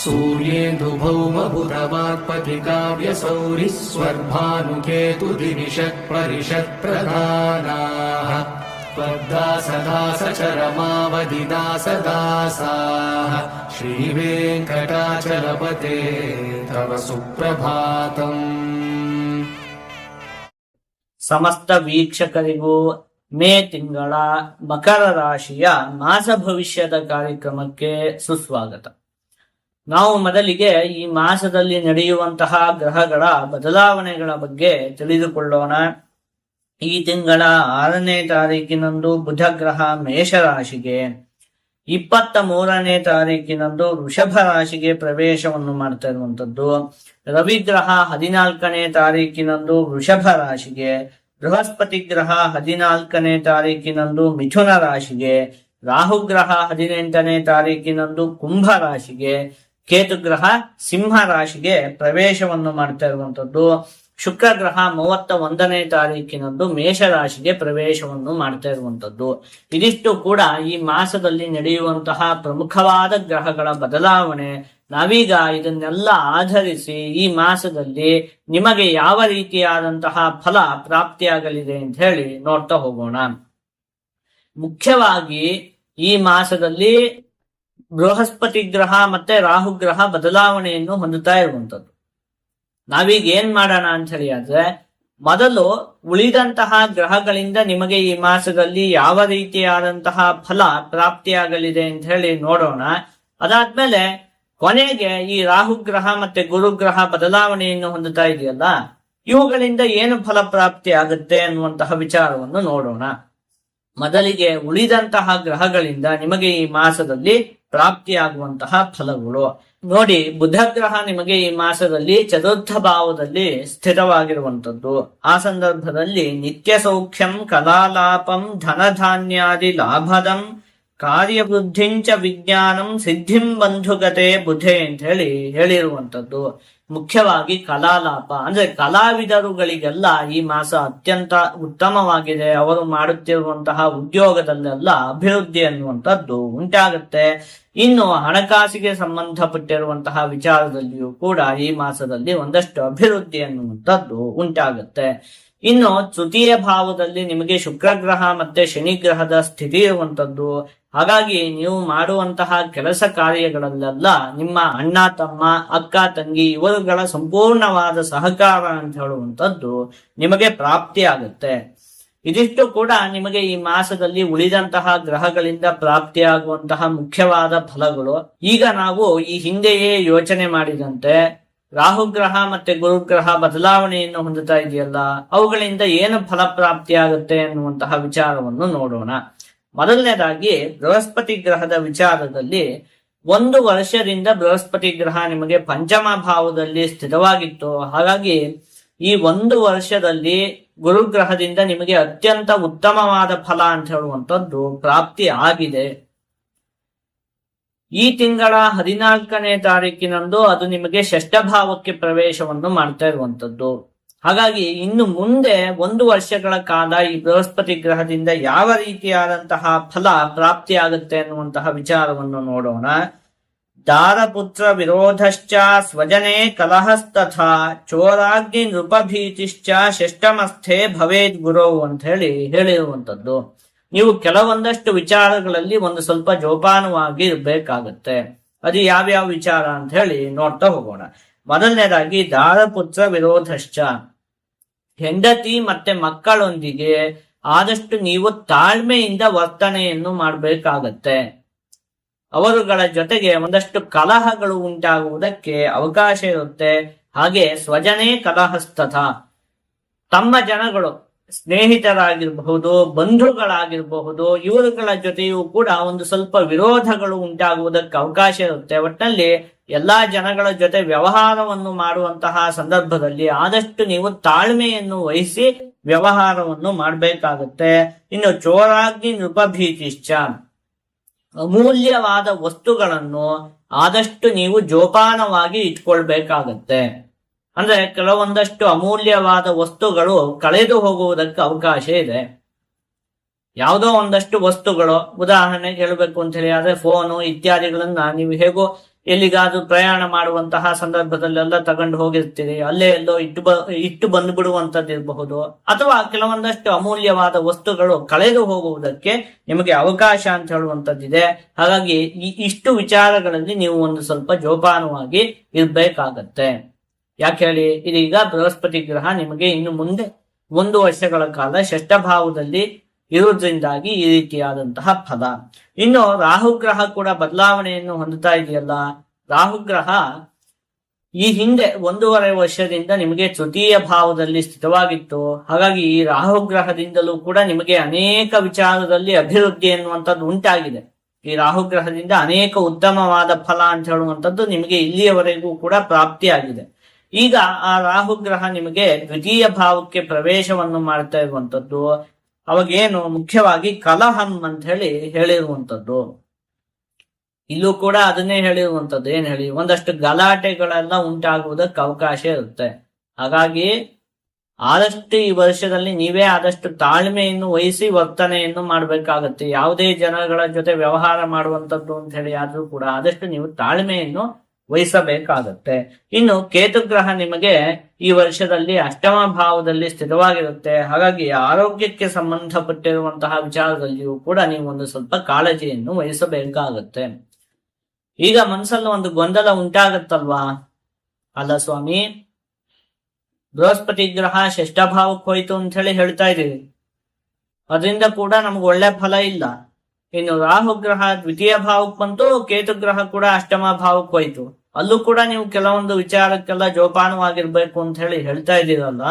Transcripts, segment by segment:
सूर्येन्दुभौमभुरवाक्पतिकाव्यसौरिः स्वर्भानुकेतुदिविषत्परिषत्प्रधानाः त्वद्दासदासचरमावधिदासदासाः श्रीवेङ्कटाचलपते तव सुप्रभातम् ಸಮಸ್ತ ವೀಕ್ಷಕರಿಗೂ ಮೇ ತಿಂಗಳ ಮಕರ ರಾಶಿಯ ಮಾಸ ಭವಿಷ್ಯದ ಕಾರ್ಯಕ್ರಮಕ್ಕೆ ಸುಸ್ವಾಗತ ನಾವು ಮೊದಲಿಗೆ ಈ ಮಾಸದಲ್ಲಿ ನಡೆಯುವಂತಹ ಗ್ರಹಗಳ ಬದಲಾವಣೆಗಳ ಬಗ್ಗೆ ತಿಳಿದುಕೊಳ್ಳೋಣ. ಈ ತಿಂಗಳ ಆರನೇ ತಾರೀಕಿನಂದು ಬುಧ ಗ್ರಹ ಮೇಷರಾಶಿಗೆ, ಇಪ್ಪತ್ತ ಮೂರನೇ ತಾರೀಕಿನಂದು ವೃಷಭ ರಾಶಿಗೆ ಪ್ರವೇಶವನ್ನು ಮಾಡ್ತಾ ಇರುವಂತದ್ದು ರವಿಗ್ರಹ ಹದಿನಾಲ್ಕನೇ ತಾರೀಕಿನಂದು ವೃಷಭ ರಾಶಿಗೆ, ಬೃಹಸ್ಪತಿ ಗ್ರಹ ಹದಿನಾಲ್ಕನೇ ತಾರೀಕಿನಂದು ಮಿಥುನ ರಾಶಿಗೆ ರಾಹುಗ್ರಹ ಹದಿನೆಂಟನೇ ತಾರೀಕಿನಂದು ಕುಂಭ ರಾಶಿಗೆ ಕೇತು ಗ್ರಹ ಸಿಂಹ ರಾಶಿಗೆ ಪ್ರವೇಶವನ್ನು ಮಾಡ್ತಾ ಇರುವಂತದ್ದು. ಶುಕ್ರ ಗ್ರಹ ಮೂವತ್ತ ಒಂದನೇ ತಾರೀಕಿನದ್ದು ಮೇಷರಾಶಿಗೆ ಪ್ರವೇಶವನ್ನು ಮಾಡ್ತಾ ಇರುವಂತದ್ದು. ಇದಿಷ್ಟು ಕೂಡ ಈ ಮಾಸದಲ್ಲಿ ನಡೆಯುವಂತಹ ಪ್ರಮುಖವಾದ ಗ್ರಹಗಳ ಬದಲಾವಣೆ. ನಾವೀಗ ಇದನ್ನೆಲ್ಲ ಆಧರಿಸಿ ಈ ಮಾಸದಲ್ಲಿ ನಿಮಗೆ ಯಾವ ರೀತಿಯಾದಂತಹ ಫಲ ಪ್ರಾಪ್ತಿಯಾಗಲಿದೆ ಅಂತ ಹೇಳಿ ನೋಡ್ತಾ ಹೋಗೋಣ. ಮುಖ್ಯವಾಗಿ ಈ ಮಾಸದಲ್ಲಿ ಬೃಹಸ್ಪತಿ ಗ್ರಹ ಮತ್ತೆ ರಾಹು ಗ್ರಹ ಬದಲಾವಣೆಯನ್ನು ಹೊಂದುತ್ತಾ ಇರುವಂತದ್ದು ನಾವೀಗ ಏನ್ ಮಾಡೋಣ ಅಂತ ಹೇಳಿ ಆದ್ರೆ, ಮೊದಲು ಉಳಿದಂತಹ ಗ್ರಹಗಳಿಂದ ನಿಮಗೆ ಈ ಮಾಸದಲ್ಲಿ ಯಾವ ರೀತಿಯಾದಂತಹ ಫಲ ಪ್ರಾಪ್ತಿಯಾಗಲಿದೆ ಅಂತ ಹೇಳಿ ನೋಡೋಣ. ಅದಾದ್ಮೇಲೆ ಕೊನೆಗೆ ಈ ರಾಹುಗ್ರಹ ಮತ್ತೆ ಗುರುಗ್ರಹ ಬದಲಾವಣೆಯನ್ನು ಹೊಂದುತ್ತಾ ಇದೆಯಲ್ಲ, ಇವುಗಳಿಂದ ಏನು ಫಲ ಪ್ರಾಪ್ತಿ ಆಗುತ್ತೆ ಅನ್ನುವಂತಹ ವಿಚಾರವನ್ನು ನೋಡೋಣ. ಮೊದಲಿಗೆ ಉಳಿದಂತಹ ಗ್ರಹಗಳಿಂದ ನಿಮಗೆ ಈ ಮಾಸದಲ್ಲಿ ಪ್ರಾಪ್ತಿಯಾಗುವಂತಹ ಫಲಗಳು. ನೋಡಿ ಬುಧ ಗ್ರಹ ನಿಮಗೆ ಈ ಮಾಸದಲ್ಲಿ ಚತುರ್ಥ ಭಾವದಲ್ಲಿ ಸ್ಥಿರವಾಗಿರುವಂತದ್ದು ಆ ಸಂದರ್ಭದಲ್ಲಿ ನಿತ್ಯ ಸೌಖ್ಯಂ ಕಲಾಲಾಪಂ ಧನಧಾನ್ಯಾದಿ ಲಾಭದಂ ಕಾರ್ಯವೃದ್ಧಿಂಚ ವಿಜ್ಞಾನಂ ಸಿದ್ಧಿಂ ಬಂಧುಗತೆ ಬುಧೆ ಅಂತ ಹೇಳಿ ಹೇಳಿರುವಂತದ್ದು ಮುಖ್ಯವಾಗಿ ಕಲಾಲಾಪ. ಅಂದ್ರೆ ಕಲಾವಿದರುಗಳಿಗೆಲ್ಲ ಈ ಮಾಸ ಅತ್ಯಂತ ಉತ್ತಮವಾಗಿದೆ. ಅವರು ಮಾಡುತ್ತಿರುವಂತಹ ಉದ್ಯೋಗದಲ್ಲೆಲ್ಲ ಅಭಿವೃದ್ಧಿ ಅನ್ನುವಂಥದ್ದು ಉಂಟಾಗುತ್ತೆ. ಇನ್ನು ಹಣಕಾಸಿಗೆ ಸಂಬಂಧಪಟ್ಟಿರುವಂತಹ ವಿಚಾರದಲ್ಲಿಯೂ ಕೂಡ ಈ ಮಾಸದಲ್ಲಿ ಒಂದಷ್ಟು ಅಭಿವೃದ್ಧಿ ಅನ್ನುವಂಥದ್ದು ಉಂಟಾಗುತ್ತೆ. ಇನ್ನು ತೃತೀಯ ಭಾವದಲ್ಲಿ ನಿಮಗೆ ಶುಕ್ರ ಗ್ರಹ ಮತ್ತೆ ಶನಿ ಗ್ರಹದ ಸ್ಥಿತಿ ಇರುವಂತದ್ದು. ಹಾಗಾಗಿ ನೀವು ಮಾಡುವಂತಹ ಕೆಲಸ ಕಾರ್ಯಗಳಲ್ಲೆಲ್ಲ ನಿಮ್ಮ ಅಣ್ಣ, ತಮ್ಮ, ಅಕ್ಕ, ತಂಗಿ ಇವರುಗಳ ಸಂಪೂರ್ಣವಾದ ಸಹಕಾರ ಅಂತ ಹೇಳುವಂತದ್ದು ನಿಮಗೆ ಪ್ರಾಪ್ತಿಯಾಗುತ್ತೆ. ಇದಿಷ್ಟು ಕೂಡ ನಿಮಗೆ ಈ ಮಾಸದಲ್ಲಿ ಉಳಿದಂತಹ ಗ್ರಹಗಳಿಂದ ಪ್ರಾಪ್ತಿಯಾಗುವಂತಹ ಮುಖ್ಯವಾದ ಫಲಗಳು. ಈಗ ನಾವು ಈ ಹಿಂದೆಯೇ ಯೋಚನೆ ಮಾಡಿದಂತೆ ರಾಹುಗ್ರಹ ಮತ್ತೆ ಗುರುಗ್ರಹ ಬದಲಾವಣೆಯನ್ನು ಹೊಂದುತ್ತಾ ಇದೆಯಲ್ಲ, ಅವುಗಳಿಂದ ಏನು ಫಲ ಪ್ರಾಪ್ತಿಯಾಗುತ್ತೆ ಅನ್ನುವಂತಹ ವಿಚಾರವನ್ನು ನೋಡೋಣ. ಮೊದಲನೇದಾಗಿ, ಬೃಹಸ್ಪತಿ ಗ್ರಹದ ವಿಚಾರದಲ್ಲಿ ಒಂದು ವರ್ಷದಿಂದ ಬೃಹಸ್ಪತಿ ಗ್ರಹ ನಿಮಗೆ ಪಂಚಮ ಭಾವದಲ್ಲಿ ಸ್ಥಿರವಾಗಿತ್ತು ಹಾಗಾಗಿ ಈ ಒಂದು ವರ್ಷದಲ್ಲಿ ಗುರುಗ್ರಹದಿಂದ ನಿಮಗೆ ಅತ್ಯಂತ ಉತ್ತಮವಾದ ಫಲ ಅಂತ ಹೇಳುವಂಥದ್ದು ಪ್ರಾಪ್ತಿ ಆಗಿದೆ. ಈ ತಿಂಗಳ ಹದಿನಾಲ್ಕನೇ ತಾರೀಕಿನಂದು ಅದು ನಿಮಗೆ ಷಷ್ಠ ಭಾವಕ್ಕೆ ಪ್ರವೇಶವನ್ನು ಮಾಡ್ತಾ ಇರುವಂತದ್ದು ಹಾಗಾಗಿ ಇನ್ನು ಮುಂದೆ ಒಂದು ವರ್ಷಗಳ ಕಾಲ ಈ ಬೃಹಸ್ಪತಿ ಗ್ರಹದಿಂದ ಯಾವ ರೀತಿಯಾದಂತಹ ಫಲ ಪ್ರಾಪ್ತಿಯಾಗುತ್ತೆ ಅನ್ನುವಂತಹ ವಿಚಾರವನ್ನು ನೋಡೋಣ. ದಾರಪುತ್ರ ವಿರೋಧಶ್ಚ ಸ್ವಜನೆ ಕಲಹಸ್ತಥ ಚೋರಾಗ್ನಿ ನೃಪಭೀತಿಶ್ಚ ಷಷ್ಟಮಸ್ಥೆ ಭವೇದ್ ಗುರು ಅಂತ ಹೇಳಿ ಹೇಳಿರುವಂತದ್ದು ನೀವು ಕೆಲವೊಂದಷ್ಟು ವಿಚಾರಗಳಲ್ಲಿ ಒಂದು ಸ್ವಲ್ಪ ಜೋಪಾನವಾಗಿ ಇರಬೇಕಾಗತ್ತೆ. ಅದು ಯಾವ್ಯಾವ ವಿಚಾರ ಅಂತ ಹೇಳಿ ನೋಡ್ತಾ ಹೋಗೋಣ. ಮೊದಲನೇದಾಗಿ, ದಾರಪುತ್ರ ವಿರೋಧಶ್ಚ. ಹೆಂಡತಿ ಮತ್ತೆ ಮಕ್ಕಳೊಂದಿಗೆ ಆದಷ್ಟು ನೀವು ತಾಳ್ಮೆಯಿಂದ ವರ್ತನೆಯನ್ನು ಮಾಡಬೇಕಾಗತ್ತೆ. ಅವರುಗಳ ಜೊತೆಗೆ ಒಂದಷ್ಟು ಕಲಹಗಳು ಉಂಟಾಗುವುದಕ್ಕೆ ಅವಕಾಶ ಇರುತ್ತೆ. ಹಾಗೆ ಸ್ವಜನೇ ಕಲಹಸ್ತಥ. ತಮ್ಮ ಜನಗಳು ಸ್ನೇಹಿತರಾಗಿರಬಹುದು, ಬಂಧುಗಳಾಗಿರಬಹುದು, ಇವರುಗಳ ಜೊತೆಯೂ ಕೂಡ ಒಂದು ಸ್ವಲ್ಪ ವಿರೋಧಗಳು ಉಂಟಾಗುವುದಕ್ಕೆ ಅವಕಾಶ ಇರುತ್ತೆ. ಒಟ್ಟಿನಲ್ಲಿ ಎಲ್ಲಾ ಜನಗಳ ಜೊತೆ ವ್ಯವಹಾರವನ್ನು ಮಾಡುವಂತಹ ಸಂದರ್ಭದಲ್ಲಿ ಆದಷ್ಟು ನೀವು ತಾಳ್ಮೆಯನ್ನು ವಹಿಸಿ ವ್ಯವಹಾರವನ್ನು ಮಾಡಬೇಕಾಗುತ್ತೆ. ಇನ್ನು ಚೋರಾಗ್ನಿ ನೃಪಭೀತಿಶ್ಚ. ಅಮೂಲ್ಯವಾದ ವಸ್ತುಗಳನ್ನು ಆದಷ್ಟು ನೀವು ಜೋಪಾನವಾಗಿ ಇಟ್ಕೊಳ್ಬೇಕಾಗತ್ತೆ. ಅಂದ್ರೆ ಕೆಲವೊಂದಷ್ಟು ಅಮೂಲ್ಯವಾದ ವಸ್ತುಗಳು ಕಳೆದು ಹೋಗುವುದಕ್ಕೆ ಅವಕಾಶ ಇದೆ. ಯಾವುದೋ ಒಂದಷ್ಟು ವಸ್ತುಗಳು ಉದಾಹರಣೆಗೆ ಹೇಳಬೇಕು ಅಂತ ಹೇಳಿ, ಆದ್ರೆ ಫೋನು ಇತ್ಯಾದಿಗಳನ್ನ ನೀವು ಹೇಗೋ ಎಲ್ಲಿಗಾದ್ರೂ ಪ್ರಯಾಣ ಮಾಡುವಂತಹ ಸಂದರ್ಭದಲ್ಲೆಲ್ಲ ತಗೊಂಡು ಹೋಗಿರ್ತೀರಿ, ಅಲ್ಲೇ ಎಲ್ಲೋ ಇಟ್ಟು ಬ, ಇಟ್ಟು ಬಂದು ಬಿಡುವಂತದ್ದು ಇರಬಹುದು. ಅಥವಾ ಕೆಲವೊಂದಷ್ಟು ಅಮೂಲ್ಯವಾದ ವಸ್ತುಗಳು ಕಳೆದು ಹೋಗುವುದಕ್ಕೆ ನಿಮಗೆ ಅವಕಾಶ ಅಂತ ಹೇಳುವಂತದ್ದಿದೆ ಹಾಗಾಗಿ ಈ ಇಷ್ಟು ವಿಚಾರಗಳಲ್ಲಿ ನೀವು ಒಂದು ಸ್ವಲ್ಪ ಜೋಪಾನವಾಗಿ ಇರ್ಬೇಕಾಗತ್ತೆ. ಯಾಕೆ ಹೇಳಿ? ಇದೀಗ ಬೃಹಸ್ಪತಿ ಗ್ರಹ ನಿಮಗೆ ಇನ್ನು ಮುಂದೆ ಒಂದು ವರ್ಷಗಳ ಕಾಲ ಷಷ್ಠಭಾವದಲ್ಲಿ ಇರುವುದರಿಂದಾಗಿ ಈ ರೀತಿಯಾದಂತಹ ಫಲ. ಇನ್ನು ರಾಹುಗ್ರಹ ಕೂಡ ಬದಲಾವಣೆಯನ್ನು ಹೊಂದುತ್ತಾ ಇದೆಯಲ್ಲ? ರಾಹುಗ್ರಹ ಈ ಹಿಂದೆ ಒಂದೂವರೆ ವರ್ಷದಿಂದ ನಿಮಗೆ ತೃತೀಯ ಭಾವದಲ್ಲಿ ಸ್ಥಿತವಾಗಿತ್ತು. ಹಾಗಾಗಿ ಈ ರಾಹುಗ್ರಹದಿಂದಲೂ ಕೂಡ ನಿಮಗೆ ಅನೇಕ ವಿಚಾರದಲ್ಲಿ ಅಭಿವೃದ್ಧಿ ಎನ್ನುವಂಥದ್ದು ಉಂಟಾಗಿದೆ. ಈ ರಾಹುಗ್ರಹದಿಂದ ಅನೇಕ ಉತ್ತಮವಾದ ಫಲ ಅಂತ ಹೇಳುವಂಥದ್ದು ನಿಮಗೆ ಇಲ್ಲಿಯವರೆಗೂ ಕೂಡ ಪ್ರಾಪ್ತಿಯಾಗಿದೆ. ಈಗ ಆ ರಾಹುಗ್ರಹ ನಿಮಗೆ ದ್ವಿತೀಯ ಭಾವಕ್ಕೆ ಪ್ರವೇಶವನ್ನು ಮಾಡ್ತಾ ಇರುವಂಥದ್ದು. ಅವಾಗೇನು ಮುಖ್ಯವಾಗಿ ಕಲಹಂ ಅಂತ ಹೇಳಿ ಹೇಳಿರುವಂತದ್ದು ಇಲ್ಲೂ ಕೂಡ ಅದನ್ನೇ ಹೇಳಿರುವಂತದ್ದು ಏನ್ ಹೇಳಿ? ಒಂದಷ್ಟು ಗಲಾಟೆಗಳೆಲ್ಲ ಉಂಟಾಗುವುದಕ್ಕೆ ಅವಕಾಶ ಇರುತ್ತೆ. ಹಾಗಾಗಿ ಆದಷ್ಟು ಈ ವರ್ಷದಲ್ಲಿ ನೀವೇ ಆದಷ್ಟು ತಾಳ್ಮೆಯನ್ನು ವಹಿಸಿ ವರ್ತನೆಯನ್ನು ಮಾಡಬೇಕಾಗತ್ತೆ. ಯಾವುದೇ ಜನಗಳ ಜೊತೆ ವ್ಯವಹಾರ ಮಾಡುವಂತದ್ದು ಅಂತ ಹೇಳಿ ಆದ್ರೂ ಕೂಡ ಆದಷ್ಟು ನೀವು ತಾಳ್ಮೆಯನ್ನು ವಹಿಸಬೇಕಾಗತ್ತೆ. ಇನ್ನು ಕೇತುಗ್ರಹ ನಿಮಗೆ ಈ ವರ್ಷದಲ್ಲಿ ಅಷ್ಟಮ ಭಾವದಲ್ಲಿ ಸ್ಥಿರವಾಗಿರುತ್ತೆ ಹಾಗಾಗಿ ಆರೋಗ್ಯಕ್ಕೆ ಸಂಬಂಧಪಟ್ಟಿರುವಂತಹ ವಿಚಾರದಲ್ಲಿಯೂ ಕೂಡ ನೀವು ಒಂದು ಸ್ವಲ್ಪ ಕಾಳಜಿಯನ್ನು ವಹಿಸಬೇಕಾಗತ್ತೆ. ಈಗ ಮನಸ್ಸಲ್ಲಿ ಒಂದು ಗೊಂದಲ ಉಂಟಾಗತ್ತಲ್ವಾ? ಅಲ್ಲ ಸ್ವಾಮಿ, ಬೃಹಸ್ಪತಿ ಗ್ರಹ ಷಷ್ಠ ಭಾವಕ್ಕೆ ಹೋಯ್ತು ಅಂತ ಹೇಳಿ ಹೇಳ್ತಾ ಇದೀವಿ. ಅದರಿಂದ ಕೂಡ ನಮ್ಗೆ ಒಳ್ಳೆ ಫಲ ಇಲ್ಲ. ಇನ್ನು ರಾಹು ಗ್ರಹ ದ್ವಿತೀಯ ಭಾವಕ್ ಬಂತು ಕೇತು ಗ್ರಹ ಕೂಡ ಅಷ್ಟಮ ಭಾವಕ್ಕೆ ಹೋಯ್ತು. ಅಲ್ಲೂ ಕೂಡ ನೀವು ಕೆಲವೊಂದು ವಿಚಾರಕ್ಕೆಲ್ಲ ಜೋಪಾನವಾಗಿರ್ಬೇಕು ಅಂತ ಹೇಳಿ ಹೇಳ್ತಾ ಇದ್ದೀರಲ್ಲ?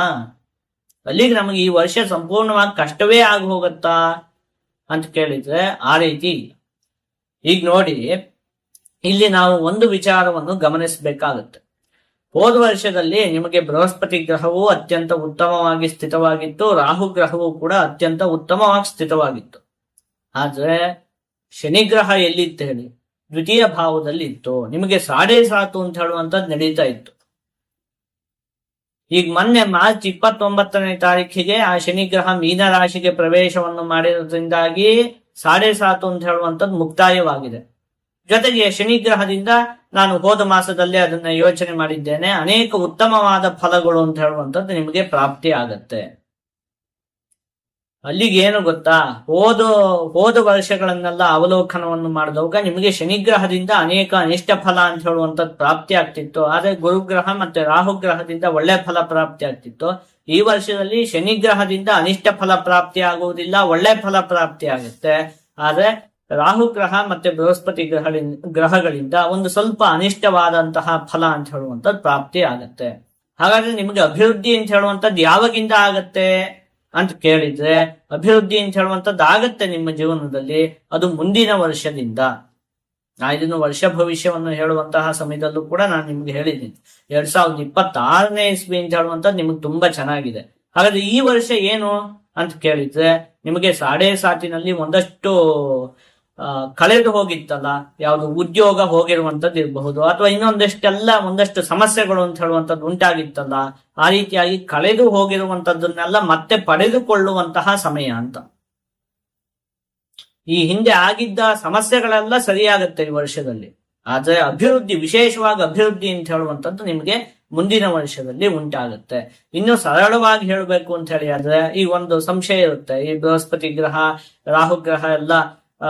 ಅಲ್ಲಿಗೆ ನಮಗೆ ಈ ವರ್ಷ ಸಂಪೂರ್ಣವಾಗಿ ಕಷ್ಟವೇ ಆಗಿ ಹೋಗುತ್ತಾ ಅಂತ ಕೇಳಿದ್ರೆ ಆ ರೀತಿ. ಈಗ ನೋಡಿ, ಇಲ್ಲಿ ನಾವು ಒಂದು ವಿಚಾರವನ್ನು ಗಮನಿಸಬೇಕಾಗುತ್ತೆ. ಹೋದ ವರ್ಷದಲ್ಲಿ ನಿಮಗೆ ಬೃಹಸ್ಪತಿ ಗ್ರಹವು ಅತ್ಯಂತ ಉತ್ತಮವಾಗಿ ಸ್ಥಿತವಾಗಿತ್ತು, ರಾಹು ಗ್ರಹವು ಕೂಡ ಅತ್ಯಂತ ಉತ್ತಮವಾಗಿ ಸ್ಥಿತವಾಗಿತ್ತು. ಆದ್ರೆ ಶನಿಗ್ರಹ ಎಲ್ಲಿತ್ತು ಹೇಳಿ ದ್ವಿತೀಯ ಭಾವದಲ್ಲಿ ಇತ್ತು ನಿಮಗೆ ಸಾಡೆ ಸಾತು ಅಂತ ಹೇಳುವಂತದ್ದು ನಡೀತಾ ಇತ್ತು. ಈಗ ಮೊನ್ನೆ ಮಾರ್ಚ್ ಇಪ್ಪತ್ತೊಂಬತ್ತನೇ ತಾರೀಕಿಗೆ ಆ ಶನಿ ಗ್ರಹ ಮೀನ ರಾಶಿಗೆ ಪ್ರವೇಶವನ್ನು ಮಾಡಿರೋದ್ರಿಂದಾಗಿ ಸಾಡೆ ಸಾತು ಅಂತ ಹೇಳುವಂತದ್ದು ಮುಕ್ತಾಯವಾಗಿದೆ. ಜೊತೆಗೆ ಶನಿಗ್ರಹದಿಂದ ನಾನು ಹೋದ ಮಾಸದಲ್ಲಿ ಅದನ್ನ ಯೋಚನೆ ಮಾಡಿದ್ದೇನೆ. ಅನೇಕ ಉತ್ತಮವಾದ ಫಲಗಳು ಅಂತ ಹೇಳುವಂಥದ್ದು ನಿಮಗೆ ಪ್ರಾಪ್ತಿ ಆಗತ್ತೆ. ಅಲ್ಲಿಗೆ ಏನು ಗೊತ್ತಾ? ಹೋದ ಹೋದ ವರ್ಷಗಳನ್ನೆಲ್ಲ ಅವಲೋಕನವನ್ನು ಮಾಡಿದವಾಗ ನಿಮಗೆ ಶನಿಗ್ರಹದಿಂದ ಅನೇಕ ಅನಿಷ್ಟ ಫಲ ಅಂತ ಹೇಳುವಂಥದ್ದು ಪ್ರಾಪ್ತಿ ಆಗ್ತಿತ್ತು. ಆದ್ರೆ ಗುರುಗ್ರಹ ಮತ್ತೆ ರಾಹುಗ್ರಹದಿಂದ ಒಳ್ಳೆ ಫಲ ಪ್ರಾಪ್ತಿ ಆಗ್ತಿತ್ತು. ಈ ವರ್ಷದಲ್ಲಿ ಶನಿಗ್ರಹದಿಂದ ಅನಿಷ್ಟ ಫಲ ಪ್ರಾಪ್ತಿ ಆಗುವುದಿಲ್ಲ, ಒಳ್ಳೆ ಫಲ ಪ್ರಾಪ್ತಿ ಆಗುತ್ತೆ. ಆದ್ರೆ ರಾಹು ಗ್ರಹ ಮತ್ತೆ ಬೃಹಸ್ಪತಿ ಗ್ರಹಗಳಿಂದ ಗ್ರಹಗಳಿಂದ ಒಂದು ಸ್ವಲ್ಪ ಅನಿಷ್ಟವಾದಂತಹ ಫಲ ಅಂತ ಹೇಳುವಂಥದ್ದು ಪ್ರಾಪ್ತಿ ಆಗತ್ತೆ. ಹಾಗಾದ್ರೆ ನಿಮಗೆ ಅಭಿವೃದ್ಧಿ ಅಂತ ಹೇಳುವಂಥದ್ದು ಯಾವಾಗಿಂದ ಆಗತ್ತೆ? ಅಂತ ಕೇಳಿದ್ರೆ ಅಭಿವೃದ್ಧಿ ಅಂತ ಹೇಳುವಂತದ್ದು ಆಗತ್ತೆ ನಿಮ್ಮ ಜೀವನದಲ್ಲಿ, ಅದು ಮುಂದಿನ ವರ್ಷದಿಂದ. ಇದನ್ನು ವರ್ಷ ಭವಿಷ್ಯವನ್ನು ಹೇಳುವಂತಹ ಸಮಯದಲ್ಲೂ ಕೂಡ ನಾನು ನಿಮ್ಗೆ ಹೇಳಿದ್ದೀನಿ. ಎರಡ್ ಸಾವಿರದ ಇಪ್ಪತ್ತಾರನೇ ಇಸ್ವಿ ಅಂತ ಹೇಳುವಂಥದ್ದು ನಿಮಗೆ ತುಂಬಾ ಚೆನ್ನಾಗಿದೆ. ಹಾಗಾದ್ರೆ ಈ ವರ್ಷ ಏನು ಅಂತ ಕೇಳಿದ್ರೆ, ನಿಮಗೆ ಸಾಡೆ ಸಾತಿನಲ್ಲಿ ಒಂದಷ್ಟು ಕಳೆದು ಹೋಗಿತ್ತಲ್ಲ, ಯಾವುದು ಉದ್ಯೋಗ ಹೋಗಿರುವಂತದ್ದು ಇರಬಹುದು, ಅಥವಾ ಇನ್ನೊಂದಷ್ಟೆಲ್ಲ ಒಂದಷ್ಟು ಸಮಸ್ಯೆಗಳು ಅಂತ ಹೇಳುವಂತದ್ದು ಉಂಟಾಗಿತ್ತಲ್ಲ, ಆ ರೀತಿಯಾಗಿ ಕಳೆದು ಹೋಗಿರುವಂತದ್ದನ್ನೆಲ್ಲ ಮತ್ತೆ ಪಡೆದುಕೊಳ್ಳುವಂತಹ ಸಮಯ ಅಂತ. ಈ ಹಿಂದೆ ಆಗಿದ್ದ ಸಮಸ್ಯೆಗಳೆಲ್ಲ ಸರಿಯಾಗುತ್ತೆ ಈ ವರ್ಷದಲ್ಲಿ. ಆದ್ರೆ ಅಭಿವೃದ್ಧಿ, ವಿಶೇಷವಾಗಿ ಅಭಿವೃದ್ಧಿ ಅಂತ ಹೇಳುವಂತದ್ದು ನಿಮಗೆ ಮುಂದಿನ ವರ್ಷದಲ್ಲಿ ಉಂಟಾಗುತ್ತೆ. ಇನ್ನು ಸರಳವಾಗಿ ಹೇಳಬೇಕು ಅಂತ ಹೇಳಿ ಆದ್ರೆ ಈ ಒಂದು ಸಂಶಯ ಇರುತ್ತೆ. ಈ ಬೃಹಸ್ಪತಿ ಗ್ರಹ, ರಾಹು ಗ್ರಹ ಎಲ್ಲ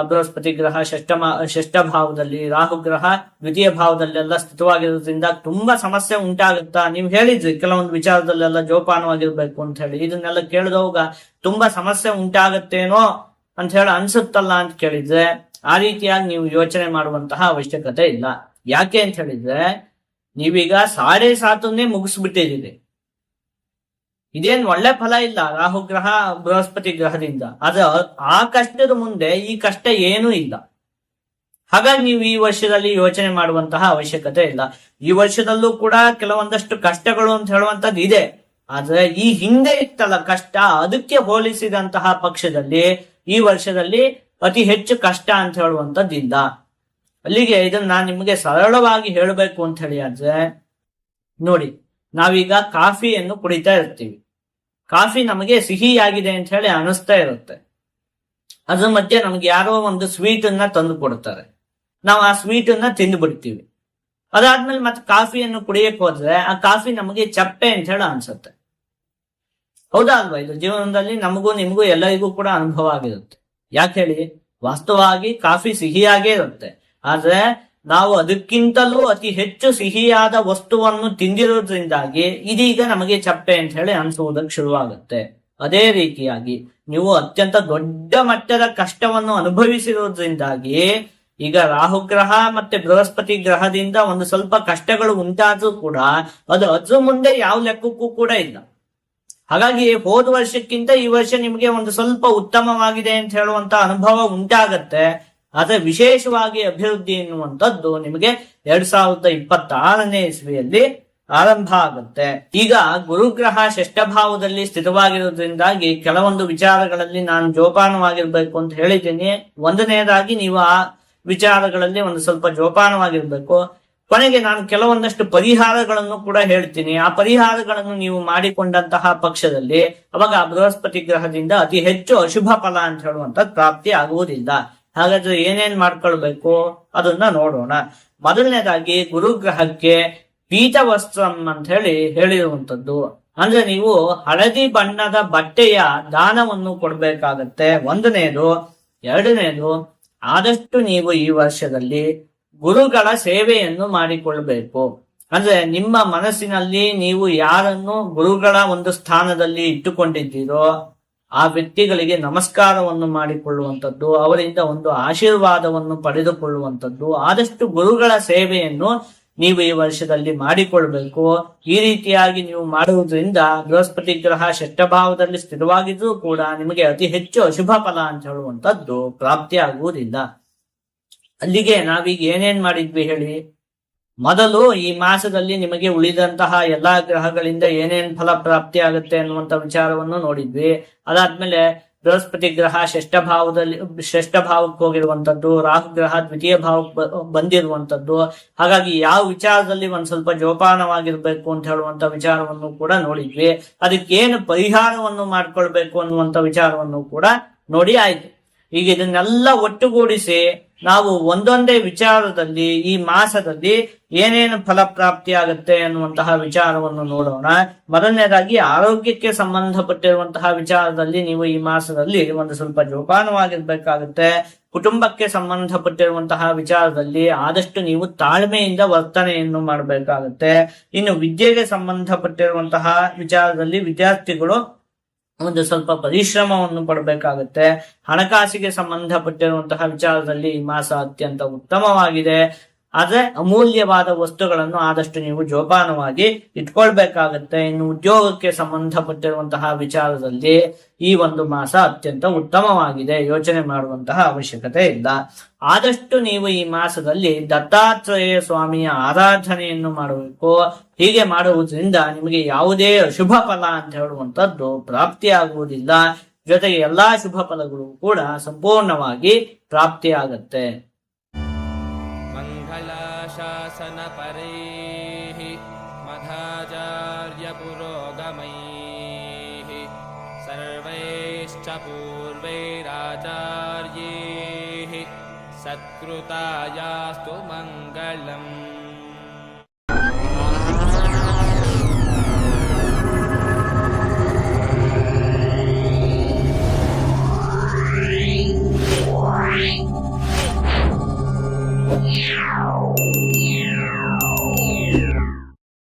ಬೃಹಸ್ಪತಿ ಗ್ರಹ ಷಷ್ಠಮ ಷಷ್ಠ ಭಾವದಲ್ಲಿ, ರಾಹು ಗ್ರಹ, ದ್ವಿತೀಯ ಭಾವದಲ್ಲೆಲ್ಲ ಸ್ಥಿತವಾಗಿರೋದ್ರಿಂದ ತುಂಬಾ ಸಮಸ್ಯೆ ಉಂಟಾಗುತ್ತಾ, ನೀವು ಹೇಳಿದ್ರಿ, ಕೆಲವೊಂದು ವಿಚಾರದಲ್ಲೆಲ್ಲ ಜೋಪಾನವಾಗಿರ್ಬೇಕು ಅಂತ ಹೇಳಿ. ಇದನ್ನೆಲ್ಲ ಕೇಳಿದವಾಗ ತುಂಬಾ ಸಮಸ್ಯೆ ಉಂಟಾಗತ್ತೇನೋ ಅಂತ ಹೇಳಿ ಅನ್ಸುತ್ತಲ್ಲ ಅಂತ ಕೇಳಿದ್ರೆ, ಆ ರೀತಿಯಾಗಿ ನೀವು ಯೋಚನೆ ಮಾಡುವಂತಹ ಅವಶ್ಯಕತೆ ಇಲ್ಲ. ಯಾಕೆ ಅಂತ ಹೇಳಿದ್ರೆ, ನೀವೀಗ ಸಾಡೆ ಸಾತನ್ನೇ ಮುಗಿಸ್ಬಿಟ್ಟಿದ್ದೀರಿ. ಇದೇನ್ ಒಳ್ಳೆ ಫಲ ಇಲ್ಲ. ರಾಹು ಗ್ರಹ ಬೃಹಸ್ಪತಿ ಗ್ರಹದಿಂದ. ಅದ ಆ ಕಷ್ಟದ ಮುಂದೆ ಈ ಕಷ್ಟ ಏನೂ ಇಲ್ಲ. ಹಾಗಾಗಿ ನೀವು ಈ ವರ್ಷದಲ್ಲಿ ಯೋಚನೆ ಮಾಡುವಂತಹ ಅವಶ್ಯಕತೆ ಇಲ್ಲ. ಈ ವರ್ಷದಲ್ಲೂ ಕೂಡ ಕೆಲವೊಂದಷ್ಟು ಕಷ್ಟಗಳು ಅಂತ ಹೇಳುವಂತದ್ದು ಇದೆ. ಆದ್ರೆ ಈ ಹಿಂದೆ ಇತ್ತಲ್ಲ ಕಷ್ಟ, ಅದಕ್ಕೆ ಹೋಲಿಸಿದಂತಹ ಪಕ್ಷದಲ್ಲಿ ಈ ವರ್ಷದಲ್ಲಿ ಅತಿ ಹೆಚ್ಚು ಕಷ್ಟ ಅಂತ ಹೇಳುವಂತದ್ದು ಇಲ್ಲ ಅಲ್ಲಿಗೆ ಇದನ್ನ ನಾನು ನಿಮಗೆ ಸರಳವಾಗಿ ಹೇಳಬೇಕು ಅಂತ ಹೇಳಿ ಆದ್ರೆ, ನೋಡಿ, ನಾವೀಗ ಕಾಫಿಯನ್ನು ಕುಡಿತಾ ಇರ್ತೀವಿ. ಕಾಫಿ ನಮಗೆ ಸಿಹಿಯಾಗಿದೆ ಅಂತ ಹೇಳಿ ಅನಿಸ್ತಾ ಇರುತ್ತೆ. ಅದ್ರ ಮಧ್ಯೆ ನಮ್ಗೆ ಯಾರೋ ಒಂದು ಸ್ವೀಟ್ ಅನ್ನ ತಂದು ಕೊಡ್ತಾರೆ. ನಾವು ಆ ಸ್ವೀಟ್ ಅನ್ನ ತಿಂದು ಬಿಡ್ತೀವಿ. ಅದಾದ್ಮೇಲೆ ಮತ್ತೆ ಕಾಫಿಯನ್ನು ಕುಡಿಯಕ್ ಹೋದ್ರೆ ಆ ಕಾಫಿ ನಮಗೆ ಚಪ್ಪೆ ಅಂತ ಹೇಳಿ ಅನ್ಸುತ್ತೆ. ಹೌದಾ ಅಲ್ವಾ? ಇದು ಜೀವನದಲ್ಲಿ ನಮಗೂ ನಿಮಗೂ ಎಲ್ಲರಿಗೂ ಕೂಡ ಅನುಭವ ಆಗಿರುತ್ತೆ. ಯಾಕೆ ಹೇಳಿ? ವಾಸ್ತವವಾಗಿ ಕಾಫಿ ಸಿಹಿಯಾಗೇ ಇರುತ್ತೆ. ಆದ್ರೆ ನಾವು ಅದಕ್ಕಿಂತಲೂ ಅತಿ ಹೆಚ್ಚು ಸಿಹಿಯಾದ ವಸ್ತುವನ್ನು ತಿಂದಿರೋದ್ರಿಂದಾಗಿ ಇದೀಗ ನಮಗೆ ಚಪ್ಪೆ ಅಂತ ಹೇಳಿ ಅನಿಸುವುದಕ್ಕೆ ಶುರುವಾಗುತ್ತೆ. ಅದೇ ರೀತಿಯಾಗಿ ನೀವು ಅತ್ಯಂತ ದೊಡ್ಡ ಮಟ್ಟದ ಕಷ್ಟವನ್ನು ಅನುಭವಿಸಿರೋದ್ರಿಂದಾಗಿ ಈಗ ರಾಹುಗ್ರಹ ಮತ್ತೆ ಬೃಹಸ್ಪತಿ ಗ್ರಹದಿಂದ ಒಂದು ಸ್ವಲ್ಪ ಕಷ್ಟಗಳು ಉಂಟಾದ್ರೂ ಕೂಡ ಅದು ಅದ್ರ ಮುಂದೆ ಯಾವ ಲೆಕ್ಕಕ್ಕೂ ಕೂಡ ಇಲ್ಲ. ಹಾಗಾಗಿ ಹೋದ ವರ್ಷಕ್ಕಿಂತ ಈ ವರ್ಷ ನಿಮಗೆ ಒಂದು ಸ್ವಲ್ಪ ಉತ್ತಮವಾಗಿದೆ ಅಂತ ಹೇಳುವಂತ ಅನುಭವ ಉಂಟಾಗತ್ತೆ. ಆದ್ರೆ ವಿಶೇಷವಾಗಿ ಅಭಿವೃದ್ಧಿ ಎನ್ನುವಂಥದ್ದು ನಿಮಗೆ ಎರಡ್ ಸಾವಿರದ ಇಪ್ಪತ್ತಾರನೇ ಇಸ್ವಿಯಲ್ಲಿ ಆರಂಭ ಆಗುತ್ತೆ. ಈಗ ಗುರುಗ್ರಹ ಷಷ್ಠಭಾವದಲ್ಲಿ ಸ್ಥಿತವಾಗಿರುವುದರಿಂದಾಗಿ ಕೆಲವೊಂದು ವಿಚಾರಗಳಲ್ಲಿ ನಾನು ಜೋಪಾನವಾಗಿರ್ಬೇಕು ಅಂತ ಹೇಳಿದ್ದೀನಿ. ಒಂದನೆಯದಾಗಿ ನೀವು ಆ ವಿಚಾರಗಳಲ್ಲಿ ಒಂದು ಸ್ವಲ್ಪ ಜೋಪಾನವಾಗಿರ್ಬೇಕು. ಕೊನೆಗೆ ನಾನು ಕೆಲವೊಂದಷ್ಟು ಪರಿಹಾರಗಳನ್ನು ಕೂಡ ಹೇಳ್ತೀನಿ. ಆ ಪರಿಹಾರಗಳನ್ನು ನೀವು ಮಾಡಿಕೊಂಡಂತಹ ಪಕ್ಷದಲ್ಲಿ ಅವಾಗ ಬೃಹಸ್ಪತಿ ಗ್ರಹದಿಂದ ಅತಿ ಹೆಚ್ಚು ಅಶುಭ ಫಲ ಅಂತ ಹೇಳುವಂತ ಪ್ರಾಪ್ತಿ ಆಗುವುದಿಲ್ಲ ಹಾಗಾದ್ರೆ ಏನೇನ್ ಮಾಡ್ಕೊಳ್ಬೇಕು? ಅದನ್ನ ನೋಡೋಣ. ಮೊದಲನೇದಾಗಿ ಗುರುಗ್ರಹಕ್ಕೆ ಪೀತ ವಸ್ತ್ರಂ ಅಂತ ಹೇಳಿ ಹೇಳಿರುವಂತದ್ದು ಅಂದ್ರೆ ನೀವು ಹಳದಿ ಬಣ್ಣದ ಬಟ್ಟೆಯ ದಾನವನ್ನು ಕೊಡ್ಬೇಕಾಗತ್ತೆ. ಒಂದನೇದು. ಎರಡನೇದು, ಆದಷ್ಟು ನೀವು ಈ ವರ್ಷದಲ್ಲಿ ಗುರುಗಳ ಸೇವೆಯನ್ನು ಮಾಡಿಕೊಳ್ಬೇಕು. ಅಂದ್ರೆ ನಿಮ್ಮ ಮನಸ್ಸಿನಲ್ಲಿ ನೀವು ಯಾರನ್ನು ಗುರುಗಳ ಒಂದು ಸ್ಥಾನದಲ್ಲಿ ಇಟ್ಟುಕೊಂಡಿದ್ದೀರೋ ಆ ವ್ಯಕ್ತಿಗಳಿಗೆ ನಮಸ್ಕಾರವನ್ನು ಮಾಡಿಕೊಳ್ಳುವಂಥದ್ದು, ಅವರಿಂದ ಒಂದು ಆಶೀರ್ವಾದವನ್ನು ಪಡೆದುಕೊಳ್ಳುವಂಥದ್ದು, ಆದಷ್ಟು ಗುರುಗಳ ಸೇವೆಯನ್ನು ನೀವು ಈ ವರ್ಷದಲ್ಲಿ ಮಾಡಿಕೊಳ್ಬೇಕು. ಈ ರೀತಿಯಾಗಿ ನೀವು ಮಾಡುವುದರಿಂದ ಬೃಹಸ್ಪತಿ ಗ್ರಹ ಷಷ್ಠಭಾವದಲ್ಲಿ ಸ್ಥಿರವಾಗಿದ್ರೂ ಕೂಡ ನಿಮಗೆ ಅತಿ ಹೆಚ್ಚು ಅಶುಭ ಫಲ ಅಂತ ಹೇಳುವಂತದ್ದು ಪ್ರಾಪ್ತಿಯಾಗುವುದಿಲ್ಲ ಅಲ್ಲಿಗೆ ನಾವೀಗ ಏನೇನ್ ಮಾಡಿದ್ವಿ ಹೇಳಿ? ಮೊದಲು ಈ ಮಾಸದಲ್ಲಿ ನಿಮಗೆ ಉಳಿದಂತಹ ಎಲ್ಲಾ ಗ್ರಹಗಳಿಂದ ಏನೇನ್ ಫಲ ಪ್ರಾಪ್ತಿ ಆಗುತ್ತೆ ಅನ್ನುವಂತ ವಿಚಾರವನ್ನು ನೋಡಿದ್ವಿ. ಅದಾದ್ಮೇಲೆ ಬೃಹಸ್ಪತಿ ಗ್ರಹ ಶ್ರೇಷ್ಠ ಭಾವದಲ್ಲಿ, ಶ್ರೇಷ್ಠ ಭಾವಕ್ಕೆ ಹೋಗಿರುವಂತದ್ದು, ರಾಹು ಗ್ರಹ ದ್ವಿತೀಯ ಭಾವಕ್ಕೆ ಬಂದಿರುವಂತದ್ದು. ಹಾಗಾಗಿ ಯಾವ ವಿಚಾರದಲ್ಲಿ ಒಂದ್ ಸ್ವಲ್ಪ ಜೋಪಾನವಾಗಿರ್ಬೇಕು ಅಂತ ಹೇಳುವಂತ ವಿಚಾರವನ್ನು ಕೂಡ ನೋಡಿದ್ವಿ. ಅದಕ್ಕೆ ಏನು ಪರಿಹಾರವನ್ನು ಮಾಡ್ಕೊಳ್ಬೇಕು ಅನ್ನುವಂತ ವಿಚಾರವನ್ನು ಕೂಡ ನೋಡಿ ಆಯ್ತು. ಈಗ ಇದನ್ನೆಲ್ಲ ಒಟ್ಟುಗೂಡಿಸಿ ನಾವು ಒಂದೊಂದೇ ವಿಚಾರದಲ್ಲಿ ಈ ಮಾಸದಲ್ಲಿ ಏನೇನು ಫಲ ಪ್ರಾಪ್ತಿ ಆಗುತ್ತೆ ಅನ್ನುವಂತಹ ವಿಚಾರವನ್ನು ನೋಡೋಣ. ಮೊದಲನೇದಾಗಿ ಆರೋಗ್ಯಕ್ಕೆ ಸಂಬಂಧಪಟ್ಟಿರುವಂತಹ ವಿಚಾರದಲ್ಲಿ ನೀವು ಈ ಮಾಸದಲ್ಲಿ ಒಂದು ಸ್ವಲ್ಪ ಜೋಪಾನವಾಗಿರ್ಬೇಕಾಗುತ್ತೆ. ಕುಟುಂಬಕ್ಕೆ ಸಂಬಂಧಪಟ್ಟಿರುವಂತಹ ವಿಚಾರದಲ್ಲಿ ಆದಷ್ಟು ನೀವು ತಾಳ್ಮೆಯಿಂದ ವರ್ತನೆಯನ್ನು ಮಾಡಬೇಕಾಗುತ್ತೆ. ಇನ್ನು ವಿದ್ಯೆಗೆ ಸಂಬಂಧಪಟ್ಟಿರುವಂತಹ ವಿಚಾರದಲ್ಲಿ ವಿದ್ಯಾರ್ಥಿಗಳು ಒಂದು ಸ್ವಲ್ಪ ಪರಿಶ್ರಮವನ್ನು ಪಡಬೇಕಾಗುತ್ತೆ. ಹಣಕಾಸಿಗೆ ಸಂಬಂಧಪಟ್ಟಿರುವಂತಹ ವಿಚಾರದಲ್ಲಿ ಈ ಮಾಸ ಅತ್ಯಂತ ಉತ್ತಮವಾಗಿದೆ. ಆದ್ರೆ ಅಮೂಲ್ಯವಾದ ವಸ್ತುಗಳನ್ನು ಆದಷ್ಟು ನೀವು ಜೋಪಾನವಾಗಿ ಇಟ್ಕೊಳ್ಬೇಕಾಗತ್ತೆ. ಇನ್ನು ಉದ್ಯೋಗಕ್ಕೆ ಸಂಬಂಧಪಟ್ಟಿರುವಂತಹ ವಿಚಾರದಲ್ಲಿ ಈ ಒಂದು ಮಾಸ ಅತ್ಯಂತ ಉತ್ತಮವಾಗಿದೆ. ಯೋಚನೆ ಮಾಡುವಂತಹ ಅವಶ್ಯಕತೆ ಇಲ್ಲ. ಆದಷ್ಟು ನೀವು ಈ ಮಾಸದಲ್ಲಿ ದತ್ತಾತ್ರೇಯ ಸ್ವಾಮಿಯ ಆರಾಧನೆಯನ್ನು ಮಾಡಬೇಕು. ಹೀಗೆ ಮಾಡುವುದರಿಂದ ನಿಮಗೆ ಯಾವುದೇ ಅಶುಭ ಫಲ ಅಂತ ಹೇಳುವಂತದ್ದು ಪ್ರಾಪ್ತಿಯಾಗುವುದಿಲ್ಲ. ಜೊತೆಗೆ ಎಲ್ಲಾ ಶುಭ ಫಲಗಳು ಕೂಡ ಸಂಪೂರ್ಣವಾಗಿ ಪ್ರಾಪ್ತಿಯಾಗತ್ತೆ. शासनपरैः मधाचार्यपुरोगमैः सर्वैश्च पूर्वैराचार्यैः सत्कृतायास्तु मङ्गलम् Yeah.